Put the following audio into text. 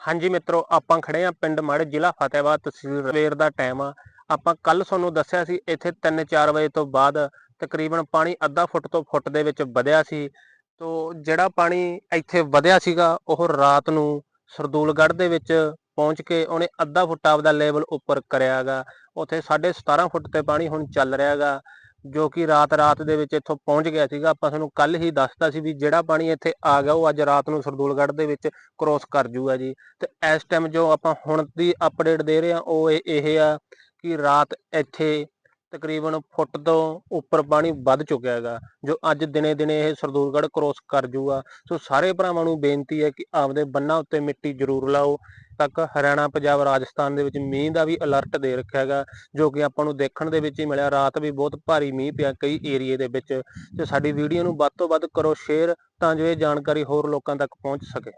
ਹਾਂਜੀ ਮਿੱਤਰੋ, ਆਪਾਂ ਖੜੇ ਆ ਪਿੰਡ ਮੜ, ਜ਼ਿਲ੍ਹਾ ਫਤਿਹਾਬਾਦ ਤਹਿਸੀਲ ਸਵੇਰ ਦਾ ਟਾਈਮ ਆ। ਆਪਾਂ ਕੱਲ ਤੁਹਾਨੂੰ ਦੱਸਿਆ ਸੀ, ਇੱਥੇ 3-4 ਵਜੇ ਤੋਂ ਬਾਅਦ ਤਕਰੀਬਨ ਪਾਣੀ ਅੱਧਾ ਫੁੱਟ ਤੋਂ ਫੁੱਟ ਦੇ ਵਿੱਚ ਵਧਿਆ ਸੀ। ਤੋਂ ਜਿਹੜਾ ਪਾਣੀ ਇੱਥੇ ਵਧਿਆ ਸੀਗਾ, ਉਹ ਰਾਤ ਨੂੰ ਸਰਦੂਲਗੜ੍ਹ ਦੇ ਵਿੱਚ ਪਹੁੰਚ ਕੇ ਉਹਨੇ ਅੱਧਾ ਫੁੱਟ ਆਪਦਾ ਲੈਵਲ ਉੱਪਰ ਕਰਿਆਗਾ ਉੱਥੇ 17.5 ਫੁੱਟ ਤੇ ਪਾਣੀ ਹੁਣ ਚੱਲ ਰਿਹਾਗਾ ਜੋ ਕਿ ਰਾਤ ਰਾਤ ਦੇ ਵਿੱਚ ਇੱਥੋਂ ਪਹੁੰਚ ਗਿਆ ਸੀਗਾ। ਆਪਾਂ ਤੁਹਾਨੂੰ ਕੱਲ ਹੀ ਦੱਸਤਾ ਸੀ ਵੀ ਜਿਹੜਾ ਪਾਣੀ ਇੱਥੇ ਆ ਗਿਆ, ਉਹ ਅੱਜ ਰਾਤ ਨੂੰ ਸਰਦੂਲਗੜ੍ਹ ਦੇ ਵਿੱਚ ਕ੍ਰੋਸ ਕਰ ਜੂਗਾ ਜੀ। ਤੇ ਇਸ ਟਾਈਮ ਜੋ ਆਪਾਂ ਹੁਣ ਦੀ ਅਪਡੇਟ ਦੇ ਰਹੇ ਆ ਉਹ ਇਹ ਇਹ ਆ ਕਿ ਰਾਤ ਇੱਥੇ ਤਕਰੀਬਨ ਫੁੱਟ ਤੋਂ ਉੱਪਰ ਪਾਣੀ ਵੱਧ ਚੁੱਕਿਆ ਹੈਗਾ, ਜੋ ਅੱਜ ਦਿਨੇ ਦਿਨੇ ਇਹ ਸਰਦੂਲਗੜ੍ਹ ਕ੍ਰੋਸ ਕਰ ਜੂਗਾ। ਸੋ ਸਾਰੇ ਭਰਾਵਾਂ ਨੂੰ ਬੇਨਤੀ ਹੈ ਕਿ ਆਪਦੇ ਬੰਨਾਂ ਉੱਤੇ ਮਿੱਟੀ ਜ਼ਰੂਰ ਲਾਓ। ਤੱਕ ਹਰਿਆਣਾ, ਪੰਜਾਬ, ਰਾਜਸਥਾਨ ਦੇ ਵਿੱਚ ਮੀਂਹ ਦਾ ਵੀ ਅਲਰਟ ਦੇ ਰੱਖਿਆ ਹੈਗਾ, ਜੋ ਕਿ ਆਪਾਂ ਨੂੰ ਦੇਖਣ ਦੇ ਵਿੱਚ ਹੀ ਮਿਲਿਆ। ਰਾਤ ਵੀ ਬਹੁਤ ਭਾਰੀ ਮੀਂਹ ਪਿਆ ਕਈ ਏਰੀਏ ਦੇ ਵਿੱਚ। ਤੇ ਸਾਡੀ ਵੀਡੀਓ ਨੂੰ ਵੱਧ ਤੋਂ ਵੱਧ ਕਰੋ ਸ਼ੇਅਰ ਤਾਂ ਜੋ ਇਹ ਜਾਣਕਾਰੀ ਹੋਰ ਲੋਕਾਂ ਤੱਕ ਪਹੁੰਚ ਸਕੇ।